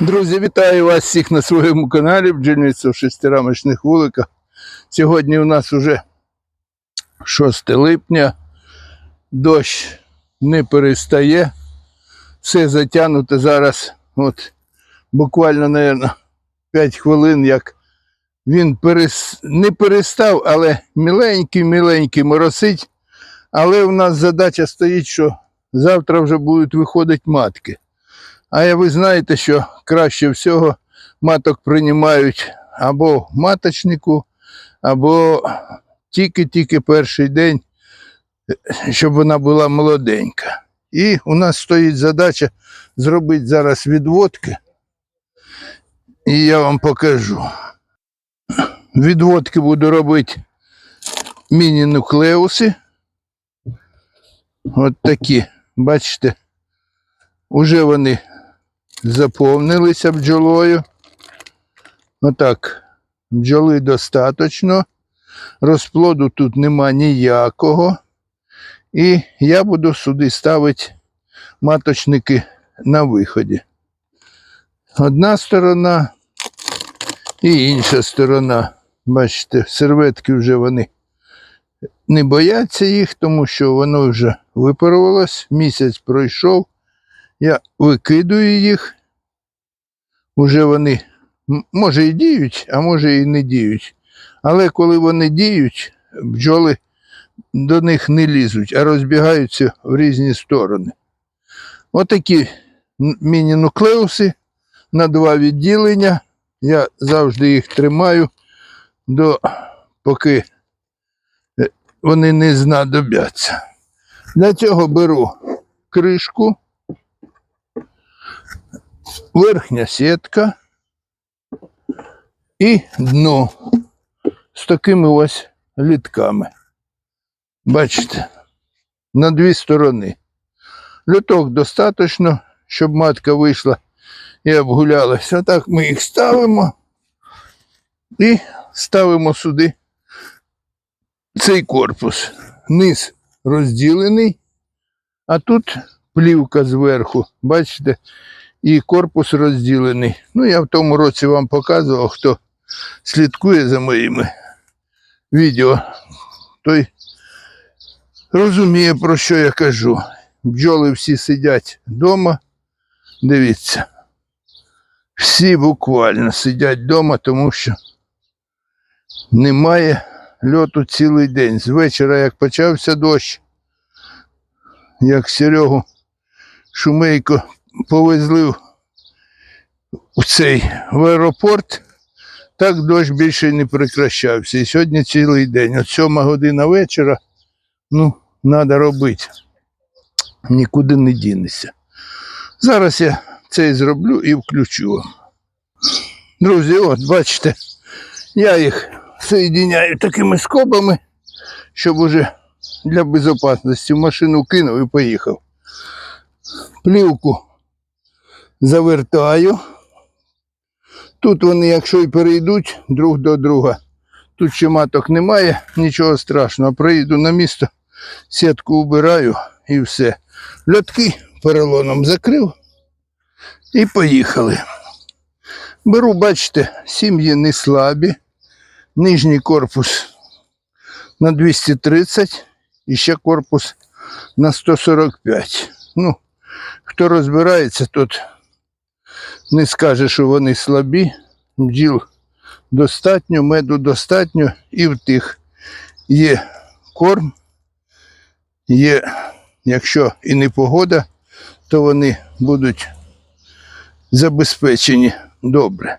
Друзі, вітаю вас всіх на своєму каналі бджільництво в шестирамочних вуликах. Сьогодні у нас уже 6 липня. Дощ не перестає. Все затягнуто зараз. От буквально, мабуть, 5 хвилин, як він перес... не перестав, але міленький-міленький моросить. Але у нас задача стоїть, що завтра вже будуть виходити матки. А ви знаєте, що краще всього маток приймають або в маточнику, або тільки-тільки перший день, щоб вона була молоденька. І у нас стоїть задача зробити зараз відводки. І я вам покажу. Відводки буду робити міні-нуклеуси. От такі, бачите, уже вони заповнилися бджолою. Отак, бджоли достатньо. Розплоду тут нема ніякого. І я буду сюди ставити маточники на виході. Одна сторона і інша сторона. Бачите, серветки вже вони не бояться їх, тому що воно вже випарувалось, місяць пройшов. Я викидую їх. Уже вони, може і діють, а може і не діють. Але коли вони діють, бджоли до них не лізуть, а розбігаються в різні сторони. Отакі міні-нуклеуси на два відділення. Я завжди їх тримаю, до, поки е, вони не знадобляться. Для цього беру кришку верхня сітка і дно з такими ось літками. Бачите, на дві сторони. Люток достатньо, щоб матка вийшла і обгулялася. Так ми їх ставимо і ставимо сюди цей корпус. Низ розділений, а тут плівка зверху. Бачите, і корпус розділений. Ну, я в тому році вам показував, хто слідкує за моїми відео, той розуміє, про що я кажу. Бджоли всі сидять вдома. Дивіться. Всі буквально сидять вдома, тому що немає льоту цілий день. З вечора, як почався дощ, як Серегу Шумейко повезли в- цей в аеропорт, так дощ більше не прекращався. І сьогодні цілий день. От сьома година вечора, ну, треба робити. Нікуди не дінешся. Зараз я це зроблю і включу. Друзі, от бачите, я їх соєдиняю такими скобами, щоб уже для безпечності машину кинув і поїхав. Плівку завертаю. Тут вони, якщо і перейдуть друг до друга, тут ще маток немає, нічого страшного. Приїду на місто, сітку убираю і все. Льотки поролоном закрив і поїхали. Беру, бачите, сім'ї не слабі, нижній корпус на 230 і ще корпус на 145. Ну, хто розбирається, тот не скаже, що вони слабі. Бджіл достатньо, меду достатньо, і в тих є корм, є, якщо і не погода, то вони будуть забезпечені добре.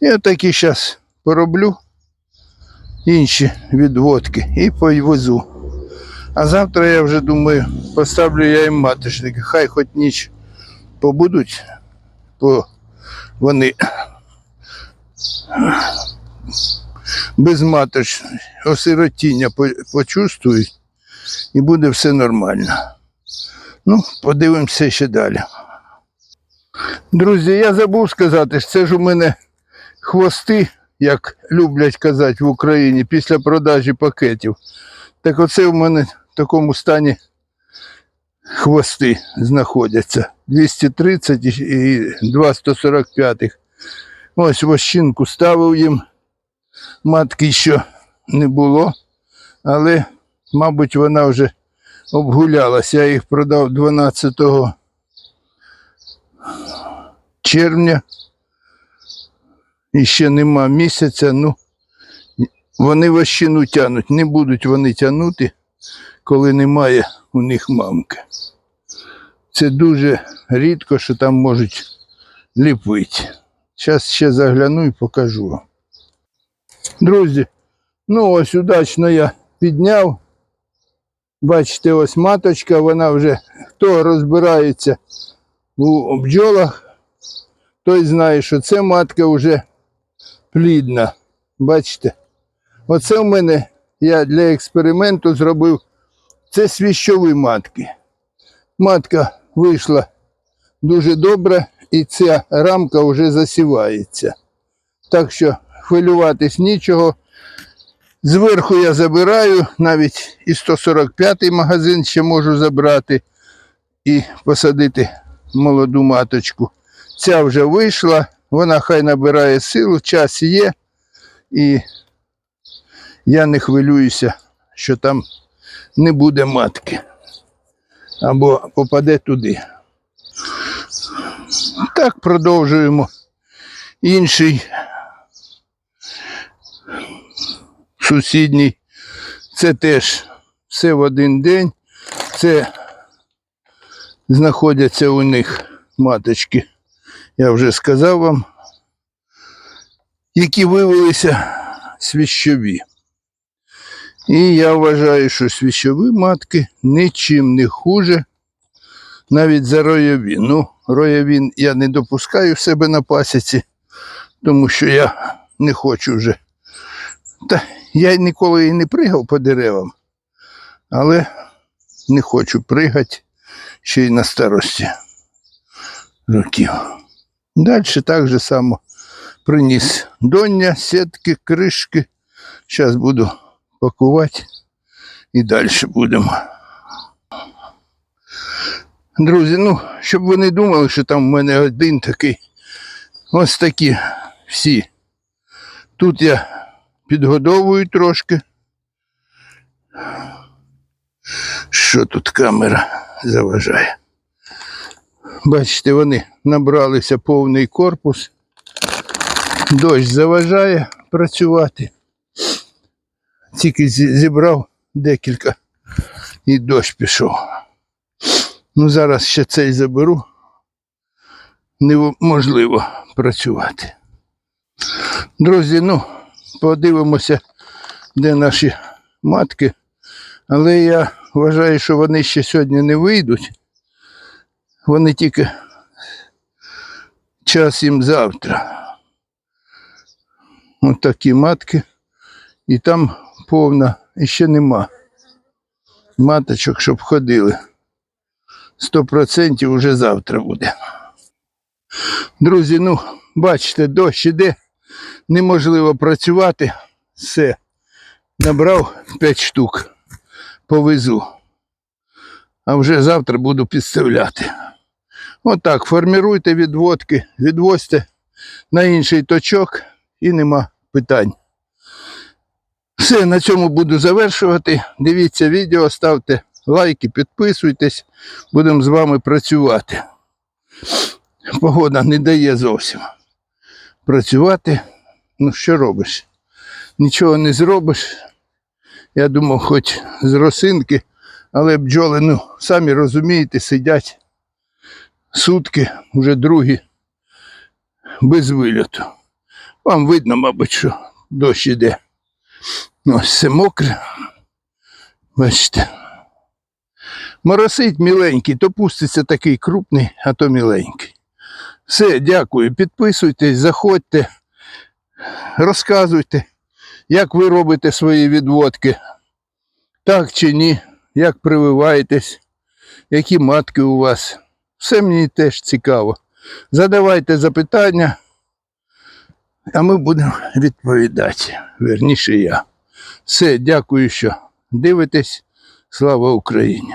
Я такі зараз пороблю інші відводки і повезу. А завтра я вже думаю, поставлю я їм маточники. Хай хоч ніч побудуть, бо вони без маточ осиротіння почувствують і буде все нормально. Ну, подивимося ще далі. Друзі, я забув сказати, що це ж у мене хвости, як люблять казати в Україні, після продажі пакетів. Так оце в мене такому стані хвости знаходяться. 230 і 2 145. Ось вощинку ставив їм. Матки ще не було, але, мабуть, вона вже обгулялась. Я їх продав 12 червня. І ще нема місяця. Ну, вони вощину тянуть. Не будуть вони тягнути, коли немає у них мамки. Це дуже рідко, що там можуть ліпити. Зараз ще загляну і покажу. Друзі, ну ось удачно я підняв. Бачите, ось маточка, вона вже хто розбирається у бджолах, той знає, що це матка вже плідна. Бачите? Оце в мене я для експерименту зробив. Це свіщові матки. Матка вийшла дуже добре, і ця рамка вже засівається. Так що хвилюватись нічого. Зверху я забираю, навіть і 145-й магазин ще можу забрати і посадити молоду маточку. Ця вже вийшла, вона хай набирає силу, час є, і я не хвилююся, що там не буде матки або попаде туди. Так продовжуємо. Інший сусідній. Це теж все в один день. Це знаходяться у них маточки. Я вже сказав вам, які виявилися свіщові. І я вважаю, що свіщові матки нічим не хуже, навіть за роєві. Ну, роєві я не допускаю в себе на пасіці, тому що я не хочу вже. Та я ніколи і не пригав по деревам, але не хочу пригати ще й на старості років. Далі так же само приніс доння, сітки, кришки. Зараз буду пакувати і далі будемо. Друзі, ну, щоб ви не думали, що там в мене один такий. Ось такі всі. Тут я підгодовую трошки. Що тут камера заважає? Бачите, вони набралися повний корпус. Дощ заважає працювати. Тільки зібрав декілька і дощ пішов. Ну, зараз ще цей заберу. Неможливо працювати. Друзі, ну, подивимося, де наші матки. Але я вважаю, що вони ще сьогодні не вийдуть. Вони тільки час їм завтра. Ось такі матки. І там повна, і ще нема маточок, щоб ходили. Сто процентів уже завтра буде. Друзі, ну, бачите, дощ іде, неможливо працювати. Все. Набрав 5 штук, повезу. А вже завтра буду підставляти. Отак, форміруйте відводки, відвозьте на інший точок і нема питань. Все, на цьому буду завершувати. Дивіться відео, ставте лайки, підписуйтесь. Будемо з вами працювати. Погода не дає зовсім працювати. Ну, що робиш? Нічого не зробиш. Я думав, хоч з росинки, але бджоли, ну, самі розумієте, сидять сутки, вже другі, без вильоту. Вам видно, мабуть, що дощ іде. Ось все мокре. Бачите. Моросить міленький, то пуститься такий крупний, а то міленький. Все, дякую. Підписуйтесь, заходьте, розказуйте, як ви робите свої відводки. Так чи ні, як прививаєтесь, які матки у вас. Все мені теж цікаво. Задавайте запитання, а ми будемо відповідати. Верніше я. Все, дякую, що дивитесь. Слава Україні!